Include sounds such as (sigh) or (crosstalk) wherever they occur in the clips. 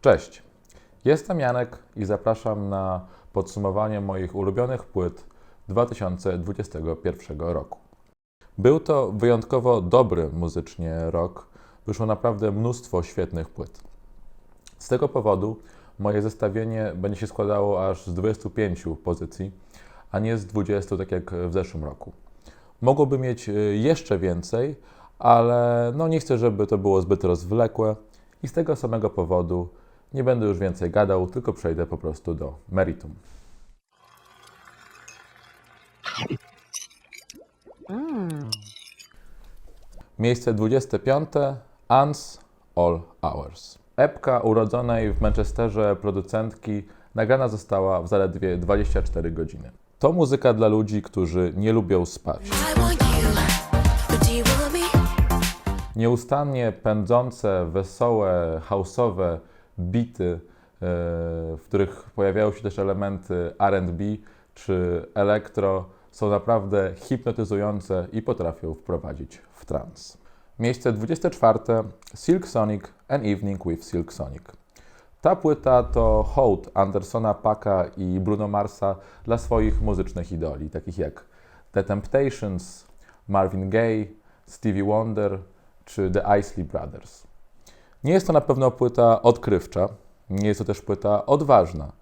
Cześć, jestem Janek i zapraszam na podsumowanie moich ulubionych płyt 2021 roku. Był to wyjątkowo dobry muzycznie rok, wyszło naprawdę mnóstwo świetnych płyt. Z tego powodu moje zestawienie będzie się składało aż z 25 pozycji, a nie z 20, tak jak w zeszłym roku. Mogłoby mieć y, jeszcze więcej, ale no nie chcę, żeby to było zbyt rozwlekłe i z tego samego powodu nie będę już więcej gadał, tylko przejdę po prostu do meritum. Miejsce 25. Ants All Hours. Epka urodzonej w Manchesterze producentki nagrana została w zaledwie 24 godziny. To muzyka dla ludzi, którzy nie lubią spać. Nieustannie pędzące, wesołe, house'owe bity, e, w których pojawiają się też elementy R&B czy elektro, są naprawdę hipnotyzujące i potrafią wprowadzić w trans. Miejsce 24. Silk Sonic An Evening with Silk Sonic. Ta płyta to hołd Andersona Paka i Bruno Marsa dla swoich muzycznych idoli, takich jak The Temptations, Marvin Gaye, Stevie Wonder czy The Isley Brothers. Nie jest to na pewno płyta odkrywcza, nie jest to też płyta odważna.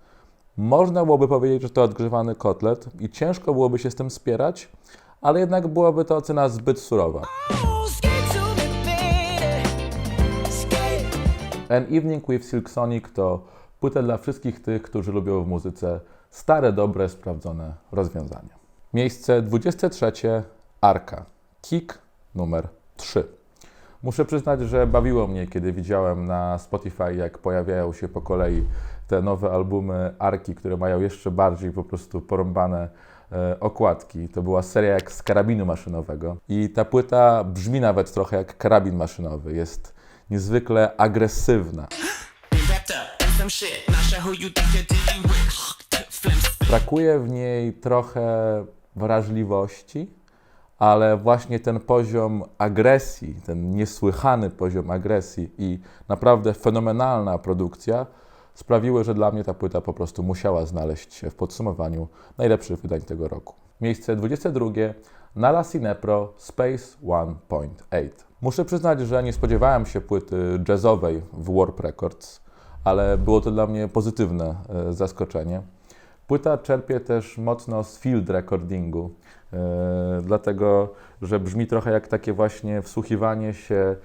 Można byłoby powiedzieć, że to odgrzewany kotlet i ciężko byłoby się z tym spierać, ale jednak byłaby to ocena zbyt surowa. An Evening with Silk Sonic to płyta dla wszystkich tych, którzy lubią w muzyce stare, dobre, sprawdzone rozwiązania. Miejsce 23. Arka. Kick numer 3. Muszę przyznać, że bawiło mnie, kiedy widziałem na Spotify, jak pojawiają się po kolei te nowe albumy Arki, które mają jeszcze bardziej po prostu porąbane e, okładki. To była seria jak z karabinu maszynowego. I ta płyta brzmi nawet trochę jak karabin maszynowy. Jest niezwykle agresywna. Brakuje w niej trochę wrażliwości, ale właśnie ten poziom agresji, ten niesłychany poziom agresji i naprawdę fenomenalna produkcja sprawiły, że dla mnie ta płyta po prostu musiała znaleźć się w podsumowaniu najlepszych wydań tego roku. Miejsce 22. Nala Cinepro Space 1.8. Muszę przyznać, że nie spodziewałem się płyty jazzowej w Warp Records, ale było to dla mnie pozytywne e, zaskoczenie. Płyta czerpie też mocno z field recordingu, dlatego że brzmi trochę jak takie właśnie wsłuchiwanie się e,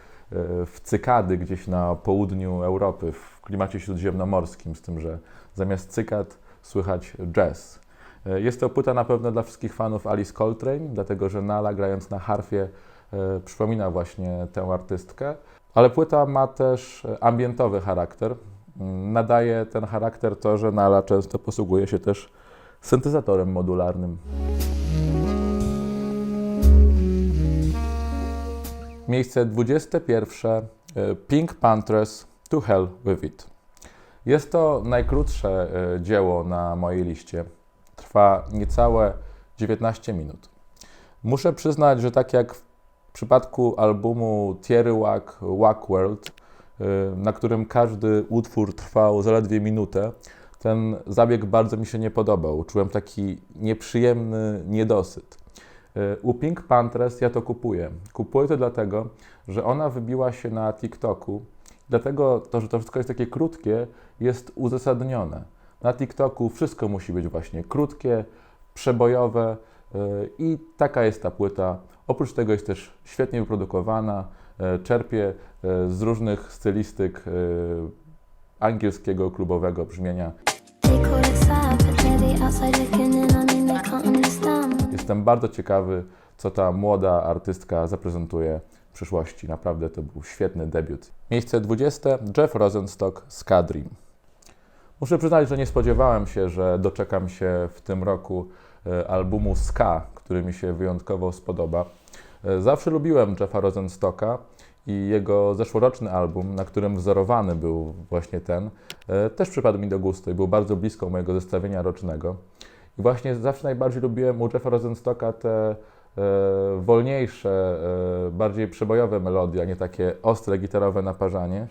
w cykady gdzieś na południu Europy, w klimacie śródziemnomorskim, z tym, że zamiast cykad słychać jazz. E, Jest to płyta na pewno dla wszystkich fanów Alice Coltrane, dlatego że Nala grając na harfie e, przypomina właśnie tę artystkę, ale płyta ma też e, ambientowy charakter. Mm, Nadaje ten charakter to, że Nala często posługuje się też syntezatorem modularnym. Miejsce 21. e, Pink Panthers To Hell With It. Jest to najkrótsze e, dzieło na mojej liście. Trwa niecałe 19 minut. Muszę przyznać, że tak jak w przypadku albumu Thierry Wack, Wack World, y, na którym każdy utwór trwał zaledwie minutę, ten zabieg bardzo mi się nie podobał. Czułem taki nieprzyjemny niedosyt. U Pink Panthers ja to kupuję. Kupuję to dlatego, że ona wybiła się na TikToku. Dlatego to, że to wszystko jest takie krótkie, jest uzasadnione. Na TikToku wszystko musi być właśnie krótkie, przebojowe y, i taka jest ta płyta. Oprócz tego jest też świetnie wyprodukowana, y, czerpie y, z różnych stylistyk angielskiego klubowego brzmienia. Jestem bardzo ciekawy, co ta młoda artystka zaprezentuje w przyszłości. Naprawdę to był świetny debiut. Miejsce 20. Jeff Rosenstock Ska Dream. Muszę przyznać, że nie spodziewałem się, że doczekam się w tym roku e, albumu Ska, który mi się wyjątkowo spodoba. E, Zawsze lubiłem Jeffa Rosenstocka i jego zeszłoroczny album, na którym wzorowany był właśnie ten, e, też przypadł mi do gustu i był bardzo blisko mojego zestawienia rocznego. I właśnie zawsze najbardziej lubiłem u Jeffa Rosenstocka te e, wolniejsze, e, bardziej przebojowe melodie, a nie takie ostre gitarowe naparzanie.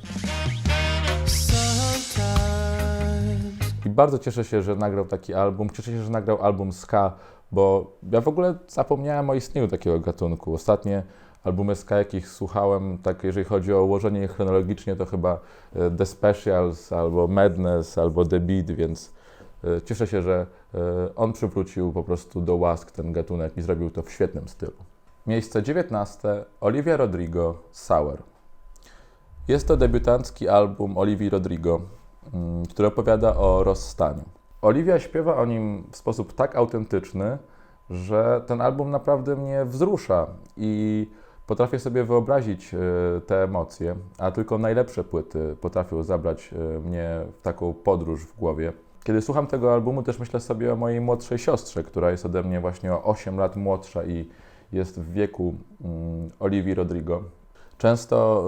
I bardzo cieszę się, że nagrał taki album. Cieszę się, że nagrał album ska, bo ja w ogóle zapomniałem o istnieniu takiego gatunku. Ostatnie albumy ska, jakich słuchałem, tak jeżeli chodzi o ułożenie chronologicznie, to chyba e, The Specials, albo Madness, albo The Beat, więc cieszę się, że e, on przywrócił po prostu do łask ten gatunek i zrobił to w świetnym stylu. Miejsce 19. Olivia Rodrigo, Sour. Jest to debiutancki album Olivii Rodrigo, mm, który opowiada o rozstaniu. Olivia śpiewa o nim w sposób tak autentyczny, że ten album naprawdę mnie wzrusza i potrafię sobie wyobrazić e, te emocje, a tylko najlepsze płyty potrafią zabrać e, mnie w taką podróż w głowie. Kiedy słucham tego albumu, też myślę sobie o mojej młodszej siostrze, która jest ode mnie właśnie o 8 lat młodsza i jest w wieku mm, Olivii Rodrigo. Często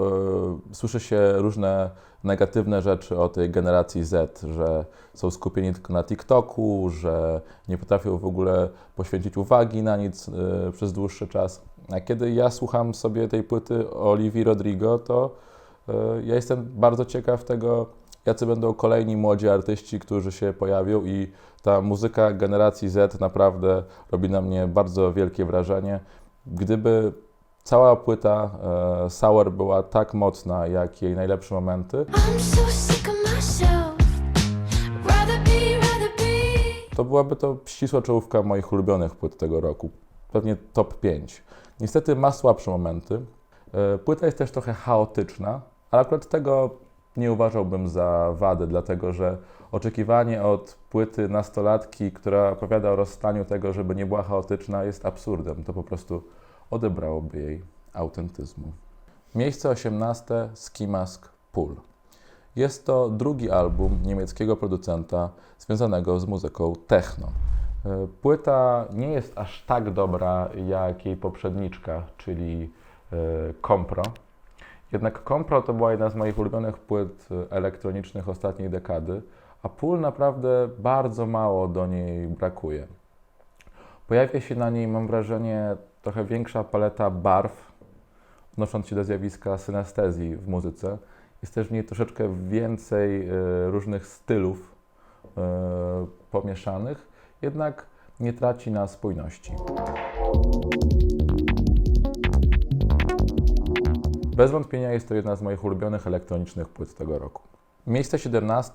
y, słyszy się różne negatywne rzeczy o tej generacji Z, że są skupieni tylko na TikToku, że nie potrafią w ogóle poświęcić uwagi na nic y, przez dłuższy czas. A kiedy ja słucham sobie tej płyty Olivii Rodrigo, to y, ja jestem bardzo ciekaw tego, jacy będą kolejni młodzi artyści, którzy się pojawią i ta muzyka generacji Z naprawdę robi na mnie bardzo wielkie wrażenie. Gdyby cała płyta e, Sour była tak mocna, jak jej najlepsze momenty, to byłaby to ścisła czołówka moich ulubionych płyt tego roku. Pewnie top 5. Niestety ma słabsze momenty. E, Płyta jest też trochę chaotyczna, ale akurat tego nie uważałbym za wadę, dlatego że oczekiwanie od płyty nastolatki, która opowiada o rozstaniu tego, żeby nie była chaotyczna, jest absurdem. To po prostu odebrałoby jej autentyzmu. Miejsce 18. Ski Mask Pool. Jest to drugi album niemieckiego producenta związanego z muzyką techno. E, Płyta nie jest aż tak dobra jak jej poprzedniczka, czyli e, Compro. Jednak Compro to była jedna z moich ulubionych płyt e, elektronicznych ostatniej dekady, a Pool naprawdę bardzo mało do niej brakuje. Pojawia się na niej, mam wrażenie, trochę większa paleta barw, odnosząc się do zjawiska synestezji w muzyce. Jest też w niej troszeczkę więcej e, różnych stylów e, pomieszanych, jednak nie traci na spójności. Bez wątpienia jest to jedna z moich ulubionych elektronicznych płyt tego roku. Miejsce 17.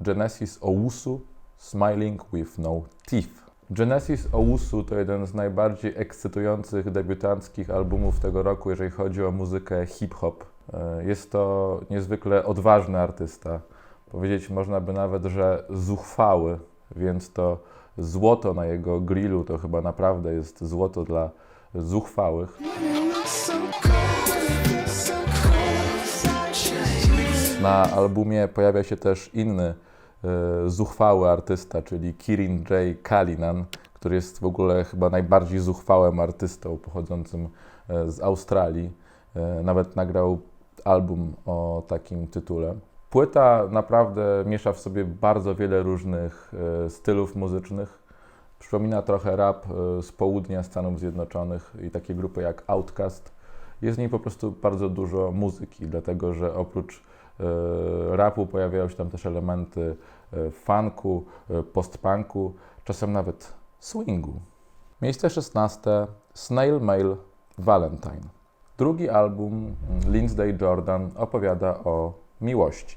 Genesis Owusu Smiling with No Teeth. Genesis Owusu to jeden z najbardziej ekscytujących debiutanckich albumów tego roku, jeżeli chodzi o muzykę hip-hop. E, Jest to niezwykle odważny artysta. Powiedzieć można by nawet, że zuchwały, więc to złoto na jego grillu to chyba naprawdę jest złoto dla zuchwałych. Na albumie pojawia się też inny e, zuchwały artysta, czyli Kirin J. Kalinan, który jest w ogóle chyba najbardziej zuchwałym artystą pochodzącym e, z Australii. E, nawet nagrał album o takim tytule. Płyta naprawdę miesza w sobie bardzo wiele różnych stylów muzycznych. Przypomina trochę rap z południa Stanów Zjednoczonych i takie grupy jak Outkast. Jest w niej po prostu bardzo dużo muzyki, dlatego że oprócz rapu pojawiają się tam też elementy e, funku, e, postpunku, czasem nawet swingu. Miejsce 16. Snail Mail Valentine. Drugi album mm, Lindsay Jordan opowiada o miłości.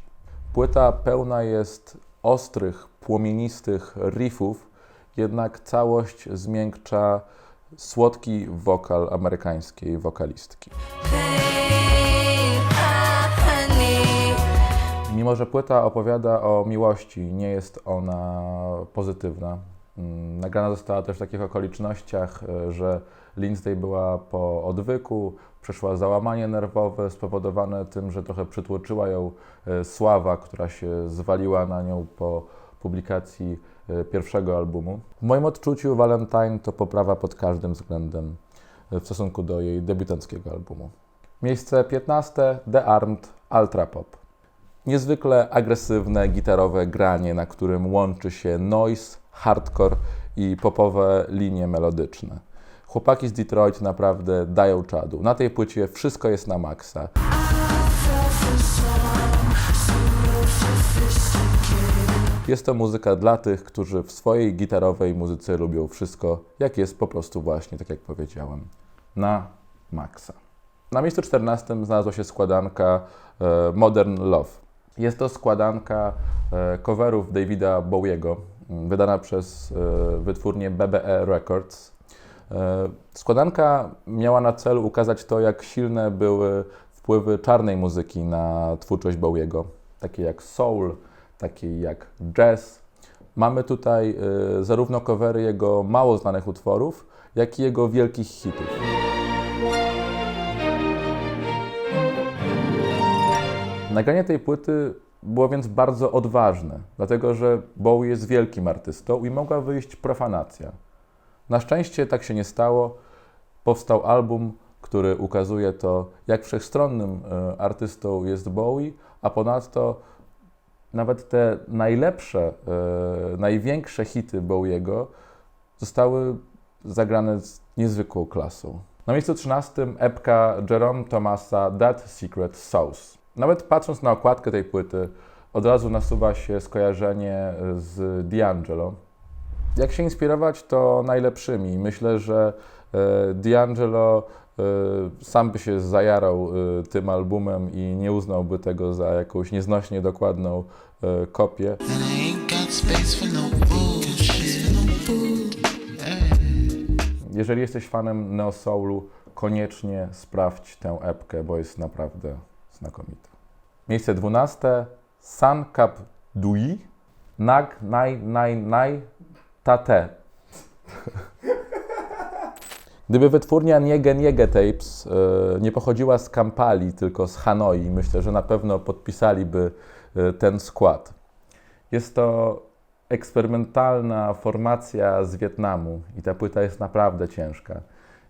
Płyta pełna jest ostrych, płomienistych riffów, jednak całość zmiękcza słodki wokal amerykańskiej wokalistki. Mimo, że płyta opowiada o miłości, nie jest ona pozytywna. Mm, Nagrana została też w takich okolicznościach, e, że Lindsay była po odwyku, przeszła załamanie nerwowe spowodowane tym, że trochę przytłoczyła ją e, sława, która się zwaliła na nią po publikacji e, pierwszego albumu. W moim odczuciu Valentine to poprawa pod każdym względem w stosunku do jej debiutanckiego albumu. Miejsce 15. The Armed Ultra Pop. Niezwykle agresywne gitarowe granie, na którym łączy się noise, hardcore i popowe linie melodyczne. Chłopaki z Detroit naprawdę dają czadu. Na tej płycie wszystko jest na maksa. Jest to muzyka dla tych, którzy w swojej gitarowej muzyce lubią wszystko, jak jest po prostu właśnie, tak jak powiedziałem, na maksa. Na miejscu 14 znalazła się składanka e, Modern Love. Jest to składanka e, coverów Davida Bowiego, m, wydana przez e, wytwórnię BBE Records. E, Składanka miała na celu ukazać to, jak silne były wpływy czarnej muzyki na twórczość Bowiego, takie jak soul, takie jak jazz. Mamy tutaj zarówno covery jego mało znanych utworów, jak i jego wielkich hitów. Nagranie tej płyty było więc bardzo odważne, dlatego że Bowie jest wielkim artystą i mogła wyjść profanacja. Na szczęście tak się nie stało. Powstał album, który ukazuje to, jak wszechstronnym e, artystą jest Bowie, a ponadto nawet te najlepsze, e, największe hity Bowiego zostały zagrane z niezwykłą klasą. Na miejscu 13 epka Jerome Thomasa That Secret Sauce. Nawet patrząc na okładkę tej płyty, od razu nasuwa się skojarzenie z D'Angelo. Jak się inspirować, to najlepszymi. Myślę, że e, D'Angelo e, sam by się zajarał e, tym albumem i nie uznałby tego za jakąś nieznośnie dokładną kopię. No. Jeżeli jesteś fanem Neo Soulu, koniecznie sprawdź tę epkę, bo jest naprawdę Miejsce 12. San Kap Dui Nag Nai Nai Nai Tate. Gdyby wytwórnia Niege Niege Tapes e, nie pochodziła z Kampali, tylko z Hanoi, myślę, że na pewno podpisaliby e, ten skład. Jest to eksperymentalna formacja z Wietnamu i ta płyta jest naprawdę ciężka.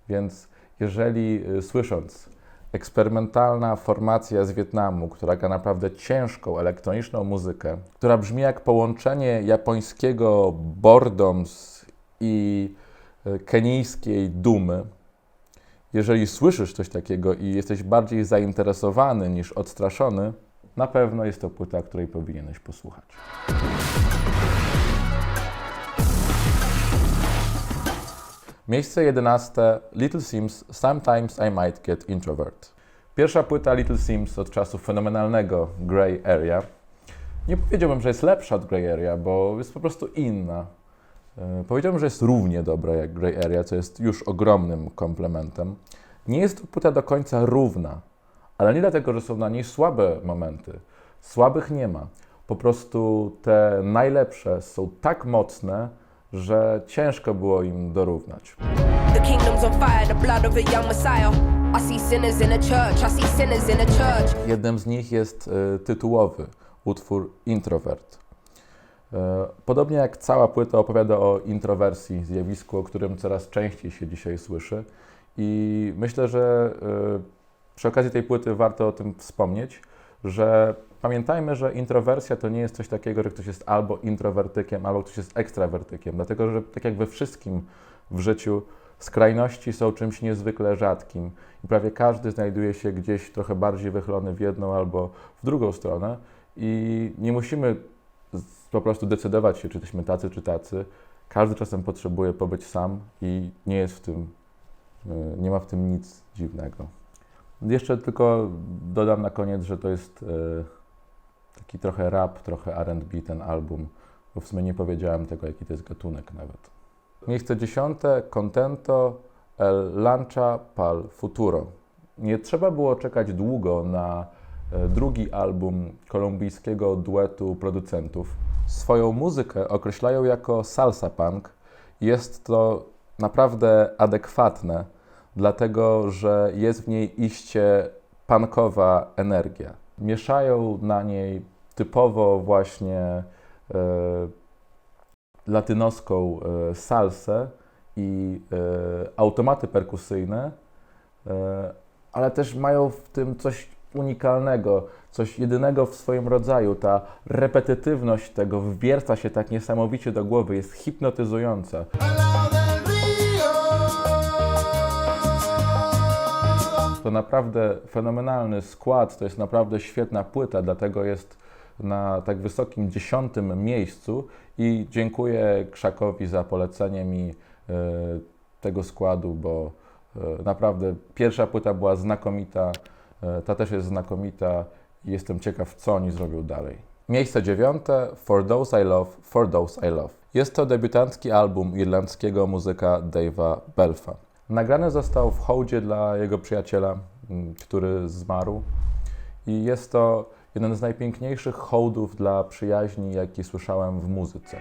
Więc jeżeli y, słysząc eksperymentalna formacja z Wietnamu, która gra naprawdę ciężką elektroniczną muzykę, która brzmi jak połączenie japońskiego bordoms i y, kenijskiej dumy, jeżeli słyszysz coś takiego i jesteś bardziej zainteresowany niż odstraszony, na pewno jest to płyta, której powinieneś posłuchać. Miejsce 11. Little Sims Sometimes I Might Get Introvert. Pierwsza płyta Little Sims od czasów fenomenalnego Grey Area. Nie powiedziałbym, że jest lepsza od Grey Area, bo jest po prostu inna. E, Powiedziałbym, że jest równie dobra jak Grey Area, co jest już ogromnym komplementem. Nie jest to płyta do końca równa, ale nie dlatego, że są na niej słabe momenty. Słabych nie ma. Po prostu te najlepsze są tak mocne, że ciężko było im dorównać. Jednym z nich jest e, tytułowy utwór Introvert. E, Podobnie jak cała płyta opowiada o introwersji, zjawisku, o którym coraz częściej się dzisiaj słyszy. I myślę, że e, przy okazji tej płyty warto o tym wspomnieć, że pamiętajmy, że introwersja to nie jest coś takiego, że ktoś jest albo introwertykiem, albo ktoś jest ekstrawertykiem, dlatego że tak jak we wszystkim w życiu, skrajności są czymś niezwykle rzadkim i prawie każdy znajduje się gdzieś trochę bardziej wychylony w jedną albo w drugą stronę i nie musimy po prostu decydować się, czy jesteśmy tacy, czy tacy. Każdy czasem potrzebuje pobyć sam i nie jest w tym, y, nie ma w tym nic dziwnego. Jeszcze tylko dodam na koniec, że to jest y, taki trochę rap, trochę R&B ten album, bo w sumie nie powiedziałem tego, jaki to jest gatunek nawet. Miejsce dziesiąte, Contento El Lancia Pal Futuro. Nie trzeba było czekać długo na e, drugi album kolumbijskiego duetu producentów. Swoją muzykę określają jako salsa punk. Jest to naprawdę adekwatne, dlatego że jest w niej iście punkowa energia. Mieszają na niej typowo właśnie e, latynoską e, salsę i e, automaty perkusyjne, e, ale też mają w tym coś unikalnego, coś jedynego w swoim rodzaju. Ta repetytywność tego wwierca się tak niesamowicie do głowy, jest hipnotyzująca. To naprawdę fenomenalny skład, to jest naprawdę świetna płyta, dlatego jest na tak wysokim dziesiątym miejscu i dziękuję Krzakowi za polecenie mi e, tego składu, bo e, naprawdę pierwsza płyta była znakomita, e, ta też jest znakomita i jestem ciekaw, co oni zrobią dalej. Miejsce dziewiąte For Those I Love, For Those I Love. Jest to debiutancki album irlandzkiego muzyka Dave'a Belfa. Nagrany został w hołdzie dla jego przyjaciela, m, który zmarł. I jest to jeden z najpiękniejszych hołdów dla przyjaźni, jaki słyszałem w muzyce.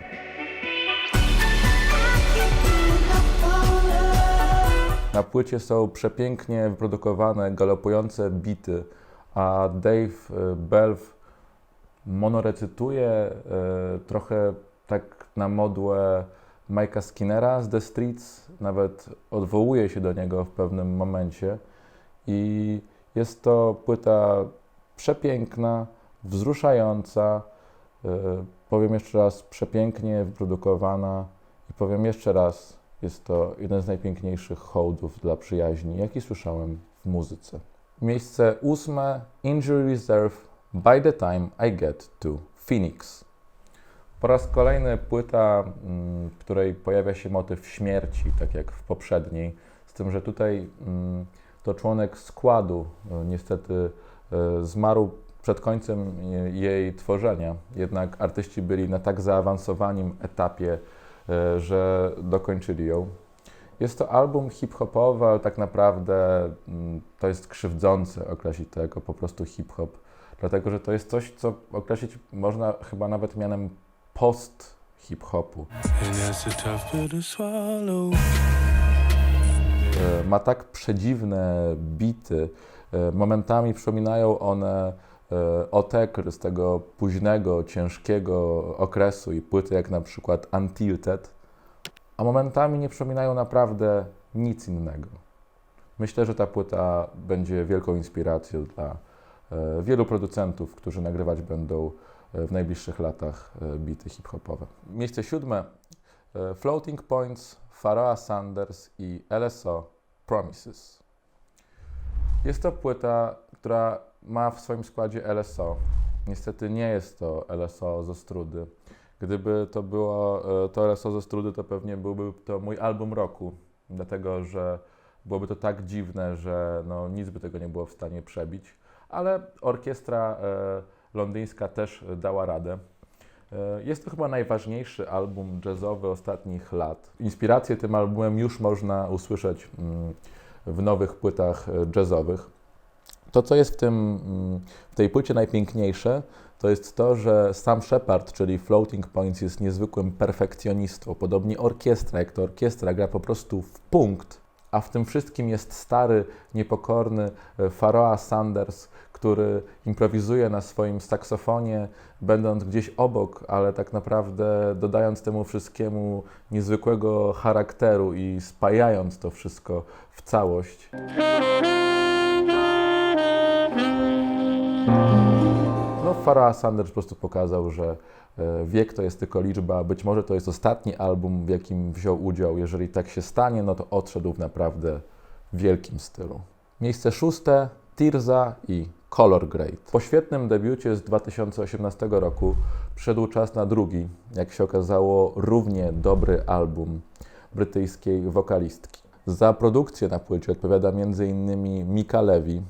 Na płycie są przepięknie wyprodukowane, galopujące bity, a Dave y, Belf monorecytuje y, trochę tak na modłę Mike'a Skinnera z The Streets, nawet odwołuje się do niego w pewnym momencie i jest to płyta przepiękna, wzruszająca, y, powiem jeszcze raz, przepięknie wyprodukowana i powiem jeszcze raz, jest to jeden z najpiękniejszych hołdów dla przyjaźni, jaki słyszałem w muzyce. Miejsce ósme, Injury Reserve, By the Time I Get to Phoenix. Po raz kolejny płyta, mm, w której pojawia się motyw śmierci, tak jak w poprzedniej, z tym, że tutaj mm, to członek składu e, niestety e, zmarł przed końcem je- jej tworzenia. Jednak artyści byli na tak zaawansowanym etapie, e, że dokończyli ją. Jest to album hip-hopowy, ale tak naprawdę mm, to jest krzywdzące określić to jako po prostu hip-hop, dlatego że to jest coś, co określić można chyba nawet mianem to swallow. E, ma tak przedziwne bity. E, Momentami przypominają one e, Otekr z tego późnego, ciężkiego okresu i płyty jak na przykład Untilted, a momentami nie przypominają naprawdę nic innego. Myślę, że ta płyta będzie wielką inspiracją dla wielu producentów, którzy nagrywać będą e, w najbliższych latach e, bity hip-hopowe. Miejsce siódme e, Floating Points, Pharoah Sanders i LSO Promises. Jest to płyta, która ma w swoim składzie LSO. Niestety nie jest to LSO z Ostrudy. Gdyby to było e, to LSO z Ostrudy, to pewnie byłby to mój album roku, dlatego że byłoby to tak dziwne, że no, nic by tego nie było w stanie przebić. Ale orkiestra e, londyńska też dała radę. E, Jest to chyba najważniejszy album jazzowy ostatnich lat. Inspirację tym albumem już można usłyszeć mm, w nowych płytach e, jazzowych. To, co jest w, tym, mm, w tej płycie najpiękniejsze, to jest to, że sam Shepard, czyli Floating Points, jest niezwykłym perfekcjonistą. Podobnie orkiestra, jak to orkiestra gra po prostu w punkt, a w tym wszystkim jest stary, niepokorny e, Pharoah Sanders, który improwizuje na swoim saksofonie, będąc gdzieś obok, ale tak naprawdę dodając temu wszystkiemu niezwykłego charakteru i spajając to wszystko w całość. Pharoah Sanders po prostu pokazał, że e, wiek to jest tylko liczba. Być może to jest ostatni album, w jakim wziął udział. Jeżeli tak się stanie, no to odszedł w naprawdę wielkim stylu. Miejsce szóste, Tirza i Color Grade. Po świetnym debiucie z 2018 roku przyszedł czas na drugi, jak się okazało, równie dobry album brytyjskiej wokalistki. Za produkcję na płycie odpowiada m.in. Mika mm,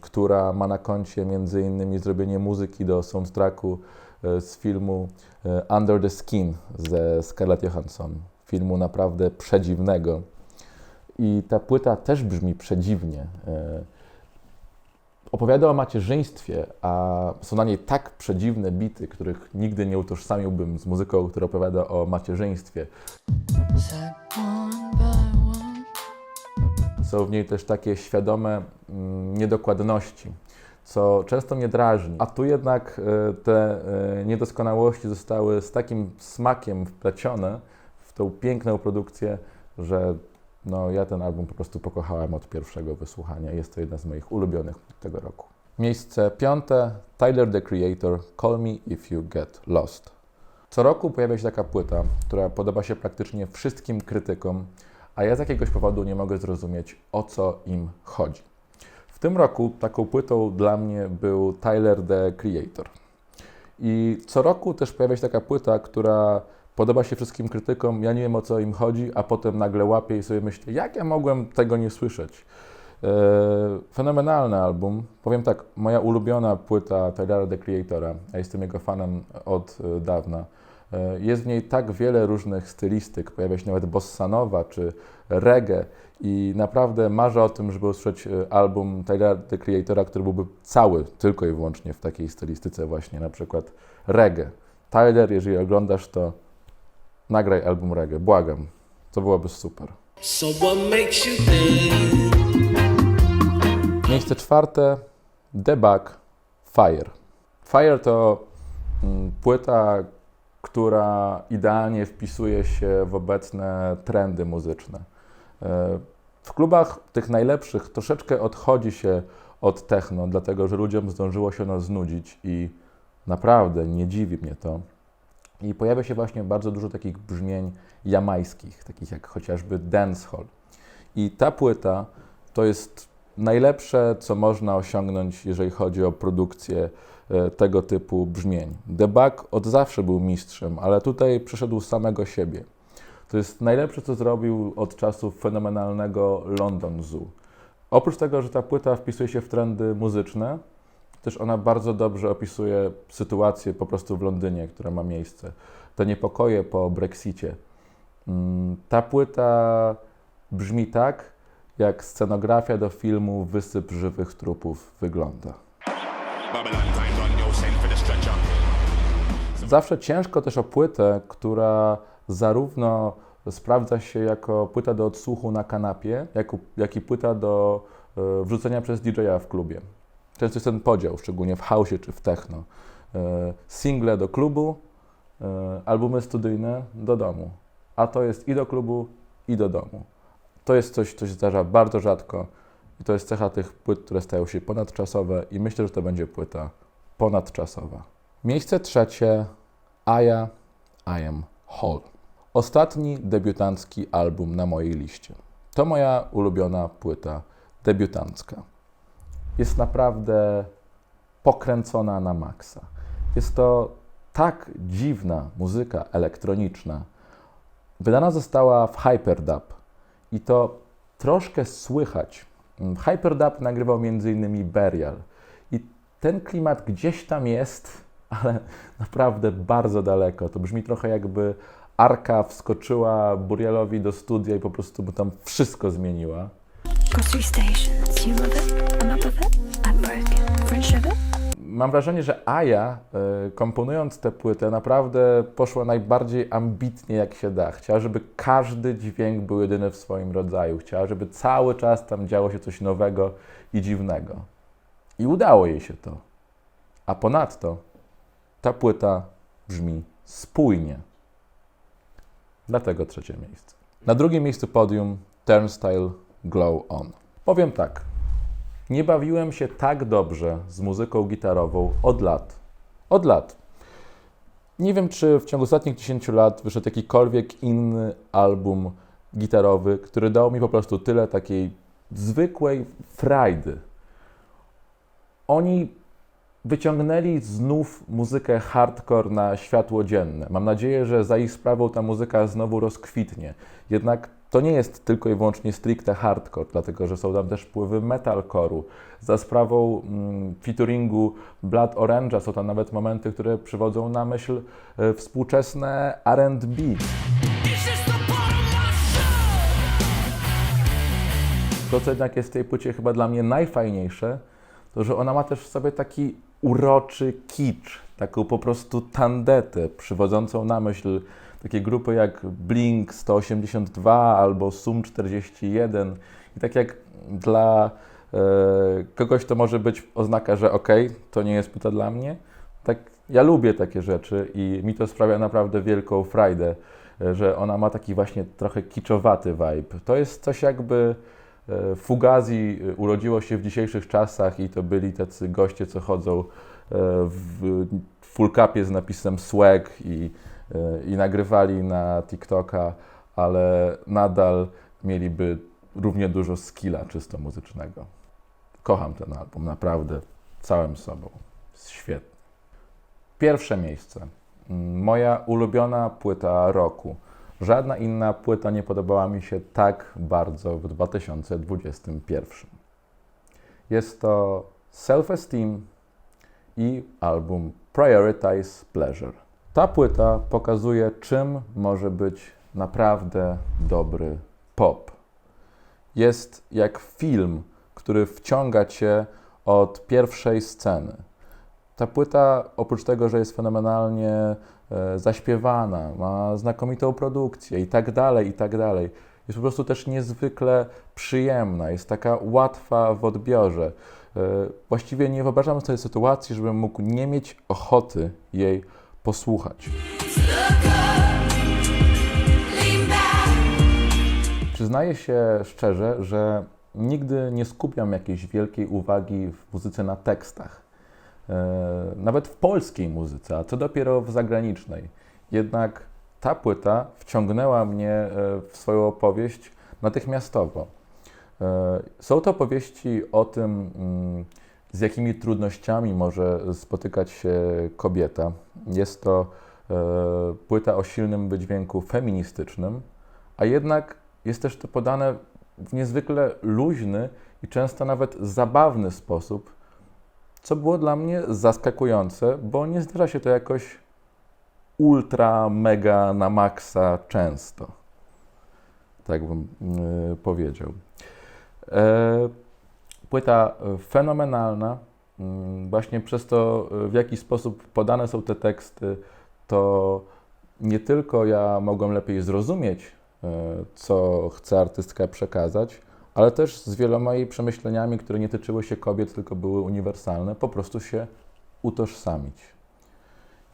która ma na koncie m.in. zrobienie muzyki do soundtracku e, z filmu e, Under the Skin ze Scarlett Johansson. Filmu naprawdę przedziwnego. I ta płyta też brzmi przedziwnie. E, Opowiada o macierzyństwie, a są na niej tak przedziwne bity, których nigdy nie utożsamiłbym z muzyką, która opowiada o macierzyństwie. Są w niej też takie świadome mm, niedokładności, co często mnie drażni. A tu jednak e, te e, niedoskonałości zostały z takim smakiem wplecione w tą piękną produkcję, że no, ja ten album po prostu pokochałem od pierwszego wysłuchania. Jest to jedna z moich ulubionych tego roku. Miejsce piąte, Tyler the Creator, Call Me If You Get Lost. Co roku pojawia się taka płyta, która podoba się praktycznie wszystkim krytykom, a ja z jakiegoś powodu nie mogę zrozumieć, o co im chodzi. W tym roku taką płytą dla mnie był Tyler the Creator. I co roku też pojawia się taka płyta, która podoba się wszystkim krytykom, ja nie wiem o co im chodzi, a potem nagle łapię i sobie myślę, jak ja mogłem tego nie słyszeć. E, Fenomenalny album. Powiem tak, moja ulubiona płyta Tylera The Creatora, ja jestem jego fanem od e, dawna. E, Jest w niej tak wiele różnych stylistyk, pojawia się nawet bossanowa czy reggae i naprawdę marzę o tym, żeby usłyszeć e, album Tylera The Creatora, który byłby cały tylko i wyłącznie w takiej stylistyce właśnie, na przykład reggae. Tyler, jeżeli oglądasz to, nagraj album reggae, błagam. To byłoby super. Miejsce czwarte, Debug Fire. Fire to mm, płyta, która idealnie wpisuje się w obecne trendy muzyczne. E, W klubach tych najlepszych troszeczkę odchodzi się od techno, dlatego że ludziom zdążyło się ono znudzić i naprawdę nie dziwi mnie to. I pojawia się właśnie bardzo dużo takich brzmień jamańskich, takich jak chociażby dancehall. I ta płyta to jest najlepsze, co można osiągnąć, jeżeli chodzi o produkcję e, tego typu brzmień. Debug od zawsze był mistrzem, ale tutaj przeszedł samego siebie. To jest najlepsze, co zrobił od czasów fenomenalnego London Zoo. Oprócz tego, że ta płyta wpisuje się w trendy muzyczne, też ona bardzo dobrze opisuje sytuację po prostu w Londynie, która ma miejsce. Te niepokoje po Brexicie. Mm, Ta płyta brzmi tak, jak scenografia do filmu Wysyp żywych trupów wygląda. Zawsze ciężko też o płytę, która zarówno sprawdza się jako płyta do odsłuchu na kanapie, jak, jak i płyta do e, wrzucenia przez DJ-a w klubie. Często jest ten podział, szczególnie w house'ie czy w techno. E, single do klubu, e, albumy studyjne do domu. A to jest i do klubu, i do domu. To jest coś, co się zdarza bardzo rzadko i to jest cecha tych płyt, które stają się ponadczasowe i myślę, że to będzie płyta ponadczasowa. Miejsce trzecie Aya, I Am Whole. Ostatni debiutancki album na mojej liście. To moja ulubiona płyta debiutancka. Jest naprawdę pokręcona na maksa. Jest to tak dziwna muzyka elektroniczna. Wydana została w Hyperdub i to troszkę słychać. Hyperdub nagrywał m.in. Burial i ten klimat gdzieś tam jest, (laughs) ale naprawdę bardzo daleko. To brzmi trochę jakby Arka wskoczyła Burialowi do studia i po prostu mu tam wszystko zmieniła. Mam wrażenie, że Aya, y, komponując tę płytę, naprawdę poszła najbardziej ambitnie jak się da. Chciała, żeby każdy dźwięk był jedyny w swoim rodzaju. Chciała, żeby cały czas tam działo się coś nowego i dziwnego. I udało jej się to. A ponadto ta płyta brzmi spójnie. Dlatego trzecie miejsce. Na drugim miejscu podium Turnstile Glow On. Powiem tak. Nie bawiłem się tak dobrze z muzyką gitarową od lat. Od lat. Nie wiem, czy w ciągu ostatnich 10 lat wyszedł jakikolwiek inny album gitarowy, który dał mi po prostu tyle takiej zwykłej frajdy. Oni wyciągnęli znów muzykę hardcore na światło dzienne. Mam nadzieję, że za ich sprawą ta muzyka znowu rozkwitnie. Jednak to nie jest tylko i wyłącznie stricte hardcore, dlatego że są tam też wpływy metalcore'u. Za sprawą mm, featuringu Blood Orange'a są tam nawet momenty, które przywodzą na myśl e, współczesne R&B. To, co jednak jest w tej płycie chyba dla mnie najfajniejsze, to że ona ma też w sobie taki uroczy kicz, taką po prostu tandetę przywodzącą na myśl takie grupy jak Blink 182 albo Sum 41 i tak jak dla e, kogoś to może być oznaka, że okej, to nie jest płyta dla mnie, tak ja lubię takie rzeczy i mi to sprawia naprawdę wielką frajdę, e, że ona ma taki właśnie trochę kiczowaty vibe. To jest coś jakby Fugazi urodziło się w dzisiejszych czasach i to byli tacy goście, co chodzą e, w full capie z napisem swag i, e, i nagrywali na TikToka, ale nadal mieliby równie dużo skilla czysto muzycznego. Kocham ten album, naprawdę, całym sobą. Jest świetny. Pierwsze miejsce. Mm, Moja ulubiona płyta roku. Żadna inna płyta nie podobała mi się tak bardzo w 2021. Jest to Self Esteem i album Prioritize Pleasure. Ta płyta pokazuje, czym może być naprawdę dobry pop. Jest jak film, który wciąga cię od pierwszej sceny. Ta płyta, oprócz tego, że jest fenomenalnie zaśpiewana, ma znakomitą produkcję i tak dalej, i tak dalej, jest po prostu też niezwykle przyjemna, jest taka łatwa w odbiorze. E, właściwie nie wyobrażam sobie sytuacji, żebym mógł nie mieć ochoty jej posłuchać. Przyznaję się szczerze, że nigdy nie skupiam jakiejś wielkiej uwagi w muzyce na tekstach. E, Nawet w polskiej muzyce, a co dopiero w zagranicznej. Jednak ta płyta wciągnęła mnie e, w swoją opowieść natychmiastowo. E, Są to opowieści o tym, mm, z jakimi trudnościami może spotykać się kobieta. Jest to płyta o silnym wydźwięku feministycznym, a jednak jest też to podane w niezwykle luźny i często nawet zabawny sposób, co było dla mnie zaskakujące, bo nie zdarza się to jakoś ultra, mega na maksa często. Tak bym y, powiedział. E, płyta fenomenalna, mm, właśnie przez to, e, w jaki sposób podane są te teksty, to nie tylko ja mogłem lepiej zrozumieć, e, co chce artystka przekazać, ale też z wieloma jej przemyśleniami, które nie tyczyły się kobiet, tylko były uniwersalne, po prostu się utożsamić.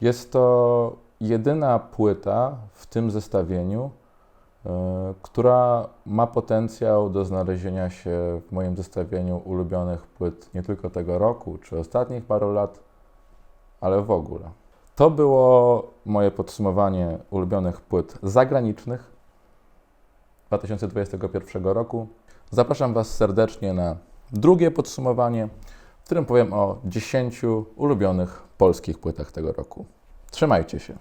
Jest to jedyna płyta w tym zestawieniu, e, która ma potencjał do znalezienia się w moim zestawieniu ulubionych płyt nie tylko tego roku czy ostatnich paru lat, ale w ogóle. To było moje podsumowanie ulubionych płyt zagranicznych 2021 roku. Zapraszam Was serdecznie na drugie podsumowanie, w którym powiem o 10 ulubionych polskich płytach tego roku. Trzymajcie się.